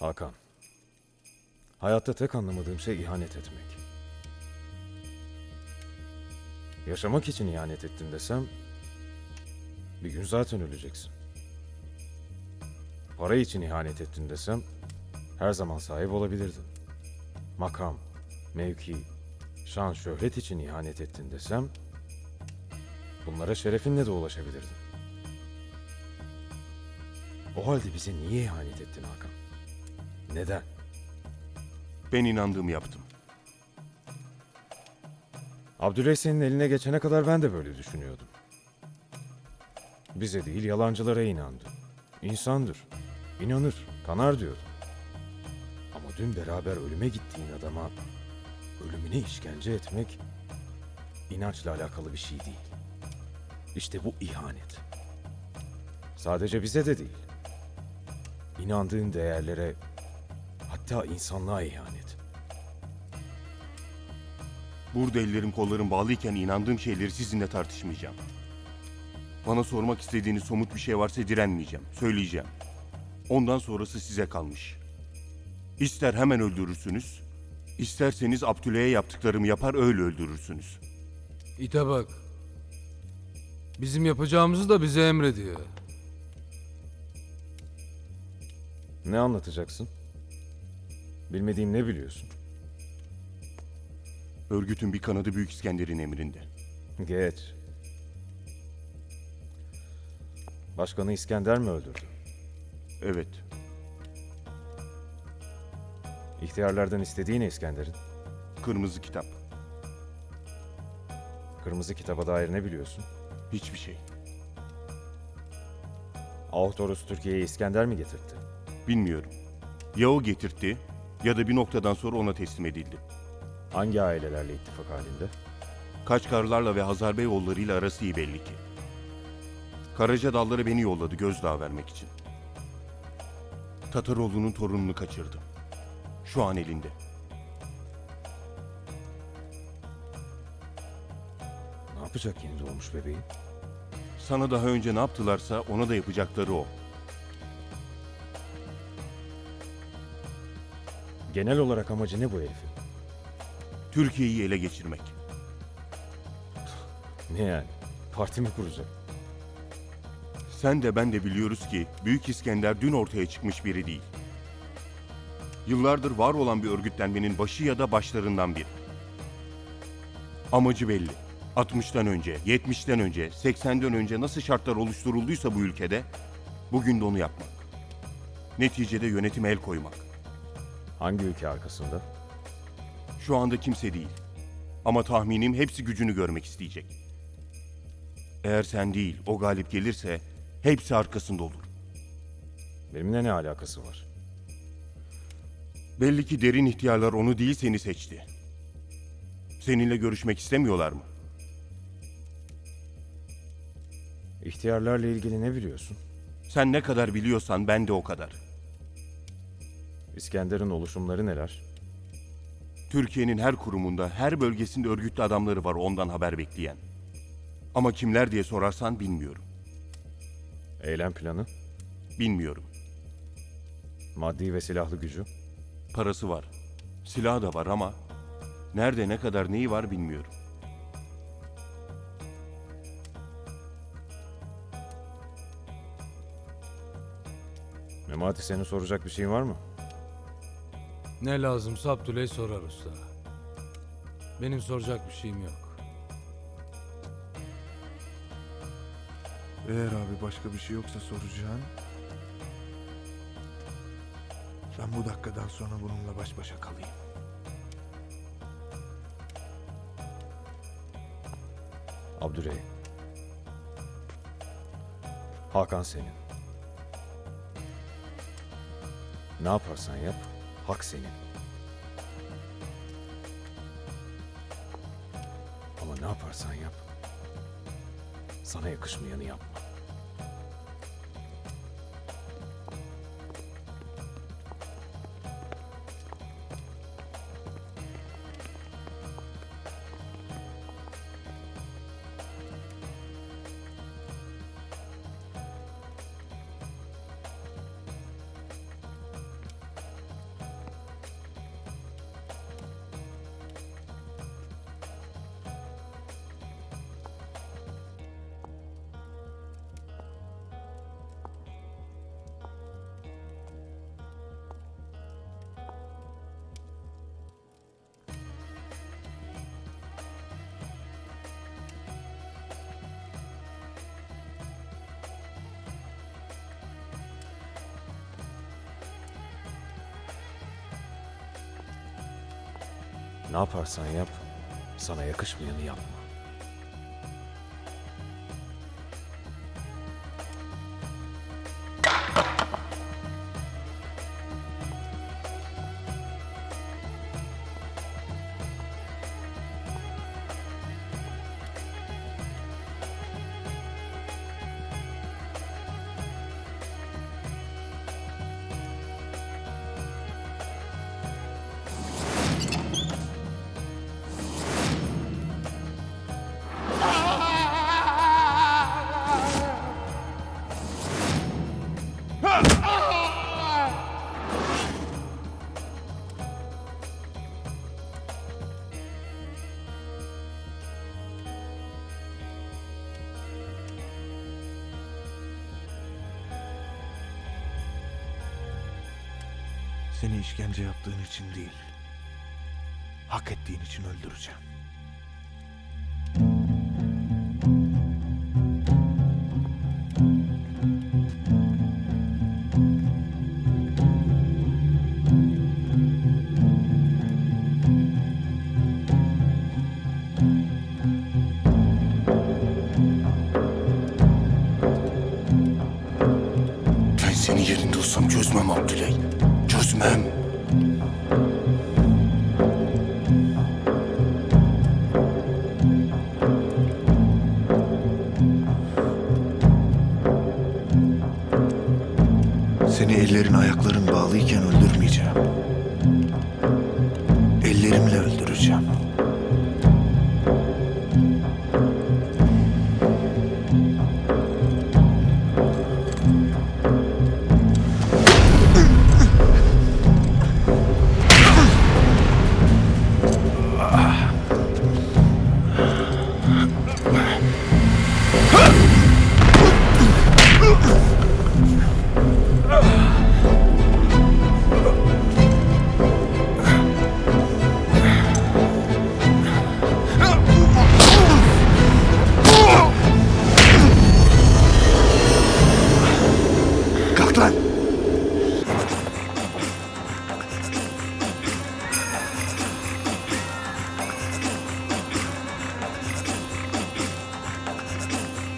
Hakan. Hayatta tek anlamadığım şey ihanet etmek. Yaşamak için ihanet ettim desem bir gün zaten öleceksin. Para için ihanet ettin desem her zaman sahip olabilirdin. Makam, mevki, şan, şöhret için ihanet ettin desem bunlara şerefinle de ulaşabilirdin. O halde bize niye ihanet ettin Hakan? Neden? Ben inandığımı yaptım. Abdüley senin eline geçene kadar ben de böyle düşünüyordum. Bize değil yalancılara inandı. İnsandır. İnanır, kanar diyordum. Ama dün beraber ölüme gittiğin adama ölümüne işkence etmek inançla alakalı bir şey değil. İşte bu ihanet. Sadece bize de değil. İnandığın değerlere hatta insanlığa ihanet. Burada ellerim kollarım bağlıyken inandığım şeyleri sizinle tartışmayacağım. Bana sormak istediğiniz somut bir şey varsa direnmeyeceğim, söyleyeceğim. Ondan sonrası size kalmış. İster hemen öldürürsünüz, isterseniz Abdüley'e yaptıklarımı yapar öyle öldürürsünüz. İte bak. Bizim yapacağımızı da bize emrediyor. Ne anlatacaksın? Bilmediğim ne biliyorsun? Örgütün bir kanadı Büyük İskender'in emrinde. Geç. Başkanı İskender mi öldürdü? Evet, İhtiyarlardan istediği ne İskender'in? kırmızı kitap. Kırmızı kitaba dair ne biliyorsun? Hiçbir şey. Ahtoros Türkiye'ye İskender mi getirtti? Bilmiyorum. Ya o getirtti ya da bir noktadan sonra ona teslim edildi. Hangi ailelerle ittifak halinde? Kaçkarlarla ve Hazarbeyoğulları'yla arası iyi belli ki. Karaca dalları beni yolladı gözdağı vermek için. Tataroğlu'nun torununu kaçırdım. Şu an elinde. Ne yapacak yeni doğmuş bebeği? Sana daha önce ne yaptılarsa ona da yapacakları o. Genel olarak amacı ne bu herifin? Türkiye'yi ele geçirmek. Ne yani? Parti mi kuracak? Sen de ben de biliyoruz ki Büyük İskender dün ortaya çıkmış biri değil. Yıllardır var olan bir örgütlenmenin başı ya da başlarından biri. Amacı belli. 60'tan önce, 70'ten önce, 80'den önce nasıl şartlar oluşturulduysa bu ülkede bugün de onu yapmak. Neticede yönetime el koymak. Hangi ülke arkasında? Şu anda kimse değil. Ama tahminim hepsi gücünü görmek isteyecek. Eğer sen değil, o galip gelirse hepsi arkasında olur. Benimle ne alakası var? Belli ki derin ihtiyarlar onu değil seni seçti. Seninle görüşmek istemiyorlar mı? İhtiyarlarla ilgili ne biliyorsun? Sen ne kadar biliyorsan ben de o kadar. İskender'in oluşumları neler? Türkiye'nin her kurumunda, her bölgesinde örgütlü adamları var ondan haber bekleyen. Ama kimler diye sorarsan bilmiyorum. Eylem planı, Bilmiyorum. maddi ve silahlı gücü, Parası var. Silahı da var ama nerede ne kadar neyi var bilmiyorum. Memati senin soracak bir şeyin var mı? Ne lazımsa Abdüley sorar usta. Benim soracak bir şeyim yok. Eğer abi başka bir şey yoksa soracağın... Ben bu dakikadan sonra bununla baş başa kalayım. Abdürey. Hakan senin. Ne yaparsan yap, hak senin. Ama ne yaparsan yap, sana yakışmayanı yapma. Ne yaparsan yap, sana yakışmayanı yapma. Seni işkence yaptığın için değil, hak ettiğin için öldüreceğim. Ben senin yerinde olsam çözmem Abdüley. Çözmem. Seni ellerin ayakların bağlıyken öldürmeyeceğim.